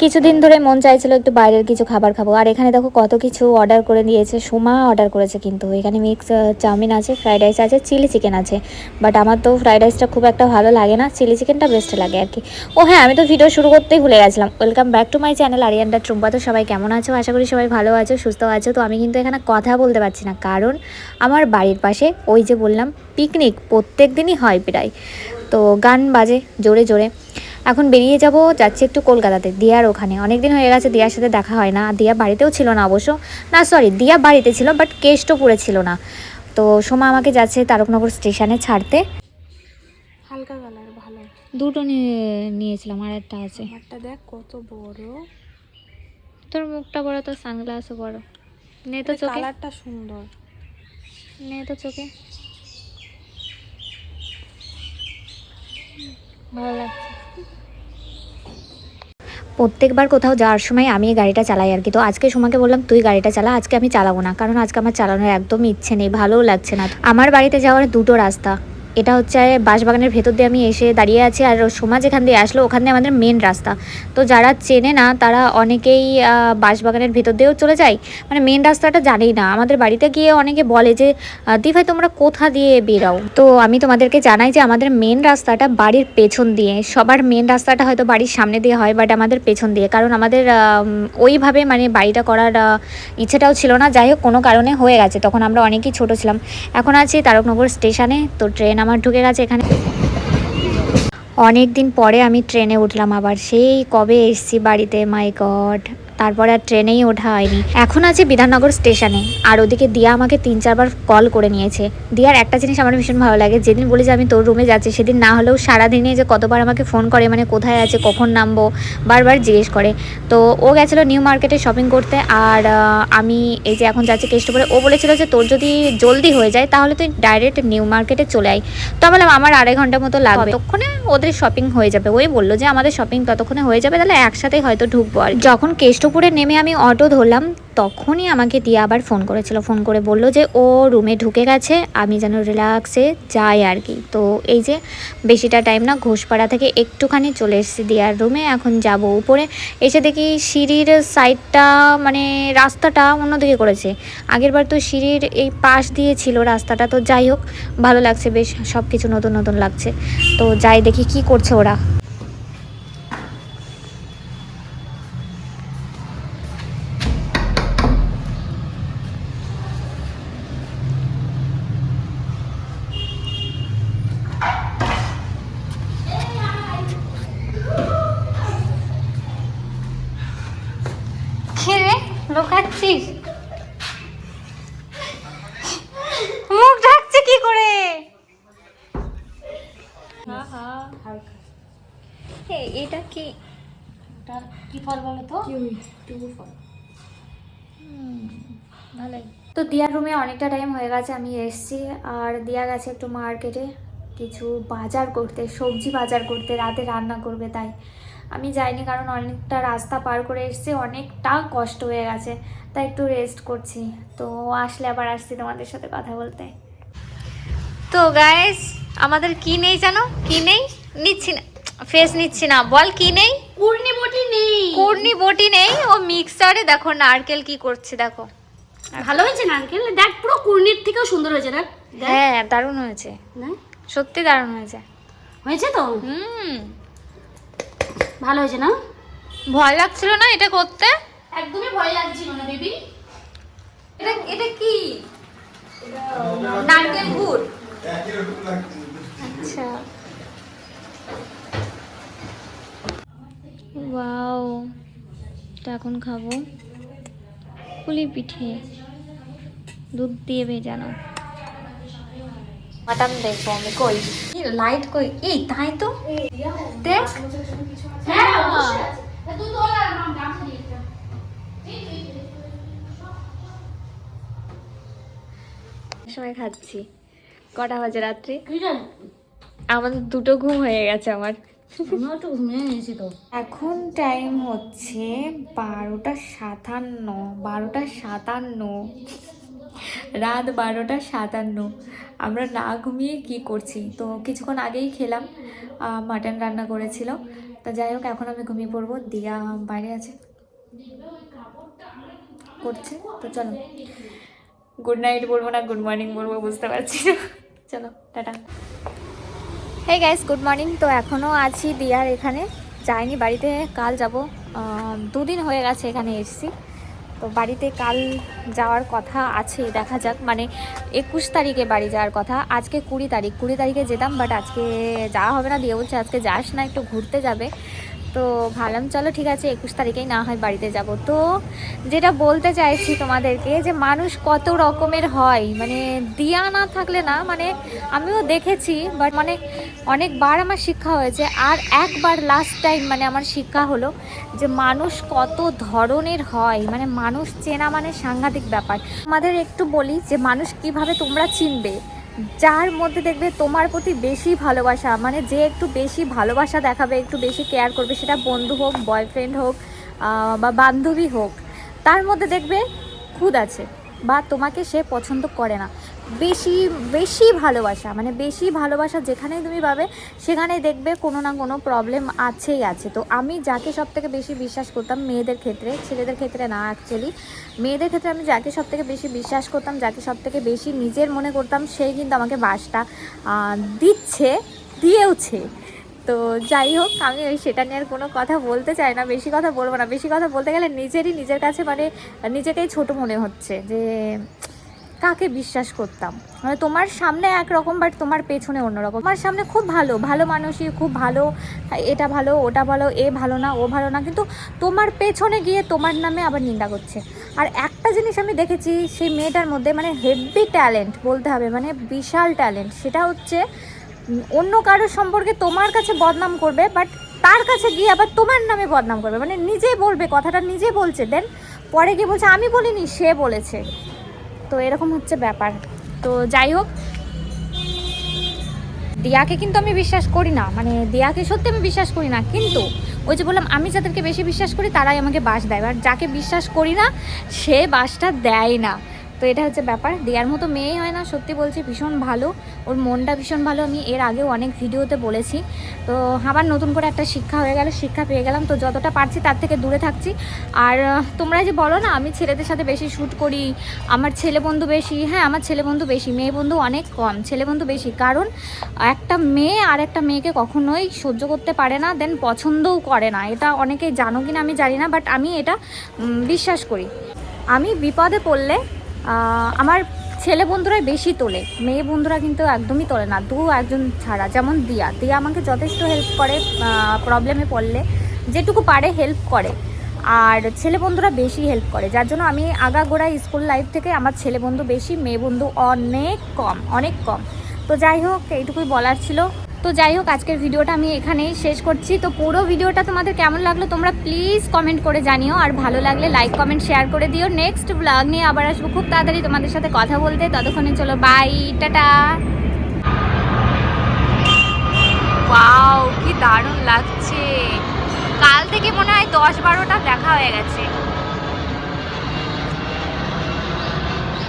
কিছুদিন ধরে মন চাইছিল একটু বাইরের কিছু খাবার খাব। আর এখানে দেখো কত কিছু অর্ডার করে দিয়েছে, সুমা অর্ডার করেছে কিন্তু। এখানে মিক্স চাউমিন আছে ফ্রাইড রাইস আছে চিলি চিকেন আছে। বাট আমার তো ফ্রাইড রাইসটা খুব একটা ভালো লাগে না চিলি চিকেনটা বেস্ট লাগে আর কি। ও হ্যাঁ আমি তো ভিডিও শুরু করতেই ভুলে গেছিলাম। Welcome back to my channel আরিয়ানটা ট্রুম্পা তো সবাই কেমন আছো? আশা করি সবাই ভালো আছো, সুস্থ আছো। তো আমি কিন্তু এখানে কথা বলতে পারছি না, কারণ আমার বাড়ির পাশে ওই যে বললাম পিকনিক প্রত্যেক দিনই হয় প্রায়। তো গান বাজে, জোরে জোরে। এখন বেরিয়ে যাব যাচ্ছি একটু কলকাতাতে। দিয়ার ওখানে। অনেক দিন হয়ে গেছে দিয়ার সাথে দেখা হয় না। দিয়া বাড়িতেও ছিল না অবশ্য। না সরি দিয়া বাড়িতে ছিল বাট কেষ্টপুরে ছিল না। তো সোমা আমাকে যাচ্ছে তারকনগর স্টেশনে ছাড়তে। হালকা কালার ভালো। দুটো নিয়ে নিয়েছিলাম আর একটা আছে। আমারটা দেখ কত বড়। তোর মুখটা বড় তোর সানগ্লাসও বড়। নে তো চোখে। কালারটা সুন্দর। নে তো চোখে। প্রত্যেকবার কোথাও যাওয়ার সময় আমি এই গাড়িটা চালাই আর কি। তো আজকে সোমাকে বললাম, তুই গাড়িটা চালা, আজকে আমি চালাবো না। কারণ আজকে আমার চালানোর একদমই ইচ্ছে নেই, ভালোও লাগছে না। আমার বাড়িতে যাওয়ার দুটো রাস্তা। এটা হচ্ছে বাঁশবাগানের ভেতর দিয়ে আমি এসে দাঁড়িয়ে আছি আর সোমা যেখান দিয়ে আসলো ওখান দিয়ে আমাদের মেন রাস্তা। তো যারা চেনে না তারা অনেকেই বাঁশবাগানের ভেতর দিয়েও চলে যায়। মানে মেন রাস্তাটা জানেই না। আমাদের বাড়িতে গিয়ে অনেকে বলে যে আহ, দি ভাই তোমরা কোথা দিয়ে বেরাও? তো আমি তোমাদেরকে জানাই যে আমাদের মেন রাস্তাটা বাড়ির পেছন দিয়ে। সবার মেন রাস্তাটা হয়তো বাড়ির সামনে দিয়ে হয় বাট আমাদের পেছন দিয়ে। কারণ আমাদের ওইভাবে মানে বাড়িটা করার ইচ্ছেটাও ছিল না। যাই হোক কোনো কারণে হয়ে গেছে। তখন আমরা অনেকেই ছোট ছিলাম। এখন আছি তারকনগর স্টেশনে। তো ট্রেন আমার ঢুকে গেছে এখানে। অনেক দিন পরে আমি ট্রেনে উঠলাম আবার। সেই কবে এসছি বাড়িতে? মাই গড তারপরে আর ট্রেনেই ওঠা হয়নি। এখন আছে বিধাননগর স্টেশনে। আর ওদিকে দিয়া আমাকে তিন চারবার কল করে নিয়েছে। দিয়ার একটা জিনিস আমার ভীষণ ভালো লাগে। যেদিন বলি যে আমি তোর রুমে যাচ্ছি, সেদিন না হলেও সারাদিনে যে কতবার আমাকে ফোন করে মানে কোথায় আছে, কখন নামবো, বারবার জিজ্ঞেস করে। তো ও গেছিল নিউ মার্কেটে শপিং করতে। আর আমি এই যে এখন যাচ্ছি কেষ্টপুরে ও বলেছিল যে তোর যদি জলদি হয়ে যায়, তাহলে তুই ডাইরেক্ট নিউ মার্কেটে চলে আয়। তো বললাম, আমার আড়াই ঘণ্টা মতো লাগবে। ততক্ষণে ওদের শপিং হয়ে যাবে। ওই বলল যে, আমাদের শপিং ততক্ষণে হয়ে যাবে, তাহলে একসাথেই হয়তো ঢুকবো আর যখন কেষ্টপুরে নেমে আমি অটো ধরলাম তখনই আমাকে দিয়ে আবার ফোন করেছিল। ফোন করে বলল যে, ও রুমে ঢুকে গেছে, আমি যেন রিল্যাক্সে যাই আর কি। তো এই যে বেশিটা টাইম না, ঘোষপাড়া থেকে একটুখানি চলে এসেছি দিয়ার রুমে। এখন যাব উপরে। এসে দেখি সিঁড়ির সাইডটা মানে রাস্তাটা অন্যদিকে করেছে। আগেরবার তো সিঁড়ির এই পাশ দিয়ে ছিল রাস্তাটা, তো যাই হোক, ভালো লাগছে বেশ সব কিছু নতুন নতুন লাগছে। তো যাই দেখি কি করছে ওরা। রে লোকাচ্ছিস মুখ ঢাকছে কি করে? এটা কি? ফল বলো তো? কিউই কিউই ফল। ভালোই। তো দিয়ার রুমে অনেকটা টাইম হয়ে গেছে আমি এসেছি। আর দিয়া গেছে একটু মার্কেটে কিছু বাজার করতে সবজি বাজার করতে রাতে রান্না করবে তাই। আমি যাইনি কারণ অনেকটা রাস্তা পার করে এসেছি অনেকটা কষ্ট হয়ে গেছে তাই একটু রেস্ট করছি। তো আসলে আবার আসছি তোমাদের সাথে কথা বলতে। তো গাইস আমাদের কি নেই জানো? কি নেই? নিচ্ছি না। ফেস নিচ্ছি না। বল কি নেই? পূর্ণি বটি নেই। কুর্নি বটি নেই। ও মিক্সারে দেখো নারকেল কি করছে দেখো। ভালো হয়েছে নারকেল? দেখ পুরো কুর্নির থেকেও সুন্দর হয়েছে দেখ। হ্যাঁ দারুণ হয়েছে। না? সত্যি দারুণ হয়েছে। হয়েছে তো? হুম। ভালো হয়েছে না? ভয় লাগছিল না এটা করতে? একদমই ভয় লাগছিল না বেবি। এটা এটা কি? নারকেল গুড়। আচ্ছা। ওয়াও এটা এখন খাব। পুলি পিঠে। দুধ দিয়ে ভেজানো। মাটন দেখব আমি কই? লাইট কই? এই তাই তো? দেখ। হ্যাঁ। সময় খাচ্ছি। কটা বাজে রাত্রি? আমাদের দুটো ঘুম হয়ে গেছে আমার। এখন টাইম হচ্ছে বারোটা সাতান্ন বারোটা সাতান্ন। রাত বারোটা সাতান্ন। আমরা না ঘুমিয়ে কি করছি? তো কিছুক্ষণ আগেই খেলাম মাটন রান্না করেছিল। তো যাই হোক, এখন আমি ঘুমিয়ে পড়ব। দিয়া বাইরে আছে। করছে। তো চলো। গুড নাইট বলব না, গুড মর্নিং বলব, বুঝতে পারছি চলো, tata. Hey guys good morning তো এখনও আছি দিয়ার এখানে। যাইনি, বাড়িতে কাল যাব। দুদিন হয়ে গেছে এখানে এসেছি। তো বাড়িতে কাল যাওয়ার কথা আছে দেখা যাক। মানে একুশ তারিখে বাড়ি যাওয়ার কথা, আজকে কুড়ি তারিখ। কুড়ি তারিখে যেতাম বাট আজকে যাওয়া হবে না, দিয়ে বলছে আজকে যাস না, একটু ঘুরতে যাবে। তো ভাবলাম, চলো ঠিক আছে, একুশ তারিখেই না হয় বাড়িতে যাব। তো যেটা বলতে চাইছি তোমাদেরকে যে মানুষ কত রকমের হয় মানে দিয়া না থাকলে না মানে আমিও দেখেছি বাট মানে অনেকবার আমার শিক্ষা হয়েছে, আর একবার লাস্ট টাইম মানে আমার শিক্ষা হলো যে মানুষ কত ধরনের হয় মানে মানুষ চেনা মানে সাংঘাতিক ব্যাপার। আমাদের একটু বলি যে মানুষ কীভাবে তোমরা চিনবে? যার মধ্যে দেখবে তোমার প্রতি বেশি ভালোবাসা মানে যে একটু বেশি ভালোবাসা দেখাবে, একটু বেশি কেয়ার করবে, সেটা বন্ধু হোক বয়ফ্রেন্ড হোক বা বান্ধবী হোক, তার মধ্যে দেখবে খুদ আছে, বা তোমাকে সে পছন্দ করে না। বেশি বেশি ভালোবাসা মানে বেশি ভালোবাসা যেখানেই তুমি পাবে, সেখানেই দেখবে কোনো না কোনো প্রবলেম আছেই আছে। তো আমি যাকে সব থেকে বেশি বিশ্বাস করতাম মেয়েদের ক্ষেত্রে, ছেলেদের ক্ষেত্রে না অ্যাকচুয়ালি মেয়েদের ক্ষেত্রে আমি যাকে সব থেকে বেশি বিশ্বাস করতাম, যাকে সব থেকে বেশি নিজের মনে করতাম সেই কিন্তু আমাকে বাসটা দিচ্ছে, দিয়েওছে। তো যাই হোক, আমি ওই সেটা নিয়ে আর কোনো কথা বলতে চাই না, বেশি কথা বলব না। বেশি কথা বলতে গেলে নিজেরই নিজের কাছে মানে নিজেকেই ছোট মনে হচ্ছে যে কাকে বিশ্বাস করতাম? মানে তোমার সামনে একরকম বাট তোমার পেছনে অন্যরকম। তোমার সামনে খুব ভালো ভালো মানুষই, খুব ভালো, এটা ভালো, ওটা ভালো, এ ভালো না, ও ভালো না, কিন্তু তোমার পেছনে গিয়ে তোমার নামে আবার নিন্দা করছে। আর একটা জিনিস আমি দেখেছি, সেই মেয়েটার মধ্যে মানে হেভি ট্যালেন্ট বলতে হবে মানে বিশাল ট্যালেন্ট সেটা হচ্ছে অন্য কারোর সম্পর্কে তোমার কাছে বদনাম করবে বাট তার কাছে গিয়ে আবার তোমার নামে বদনাম করবে। মানে নিজে বলবে, কথাটা নিজে বলছে দেন পরে গিয়ে বলছে, আমি বলিনি, সে বলেছে। তো এরকম হচ্ছে ব্যাপার। তো যাই হোক, দিয়াকে কিন্তু আমি বিশ্বাস করি না। মানে দিয়াকে সত্যি আমি বিশ্বাস করি না। কিন্তু ওই যে বললাম, আমি যাদেরকে বেশি বিশ্বাস করি তারাই আমাকে বাস দেয়। আর যাকে বিশ্বাস করি না, সে বাসটা দেয় না। তো এটা হচ্ছে ব্যাপার। দেওয়ার মতো মেয়ে হয় না, সত্যি বলছি, ভীষণ ভালো। ওর মনটা ভীষণ ভালো। আমি এর আগেও অনেক ভিডিওতে বলেছি। তো আবার নতুন করে একটা শিক্ষা হয়ে গেল, শিক্ষা পেয়ে গেলাম। তো যতটা পারছি তার থেকে দূরে থাকছি। আর তোমরা যে বলো না, আমি ছেলেদের সাথে বেশি শ্যুট করি, আমার ছেলে বন্ধু বেশি হ্যাঁ আমার ছেলে বন্ধু বেশি, মেয়ে বন্ধু অনেক কম, ছেলে বন্ধু বেশি। কারণ, একটা মেয়ে আর একটা মেয়েকে কখনোই সহ্য করতে পারে না, দেন পছন্দও করে না। এটা অনেকেই জানো কিনা, আমি জানি না বাট আমি এটা বিশ্বাস করি। আমি বিপদে পড়লে আমার ছেলে বন্ধুরাই বেশি তোলে, মেয়ে বন্ধুরা কিন্তু একদমই তোলে না, দু একজন ছাড়া, যেমন দিয়া। দিয়া আমাকে যথেষ্ট হেল্প করে প্রবলেমে পড়লে, যেটুকু পারে হেল্প করে। আর ছেলে বন্ধুরা বেশি হেল্প করে, যার জন্য আমি আগাগোড়া স্কুল লাইফ থেকে আমার ছেলে বন্ধু বেশি, মেয়ে বন্ধু অনেক কম অনেক কম। তো যাই হোক, এইটুকুই বলার ছিল। তো যাই হোক, আজকের ভিডিওটা আমি এখানেই শেষ করছি। তো পুরো ভিডিওটা তোমাদের কেমন লাগল তোমরা প্লিজ কমেন্ট করে জানিও। আর ভালো লাগলে লাইক কমেন্ট শেয়ার করে দিও। নেক্সট ব্লগ নিয়ে আবার আসব খুব তাড়াতাড়ি তোমাদের সাথে কথা বলতে। ততক্ষণে চলো বাই টাটা। কি দারুণ লাগছে। কাল থেকে মনে হয় দশ বারোটা দেখা হয়ে গেছে।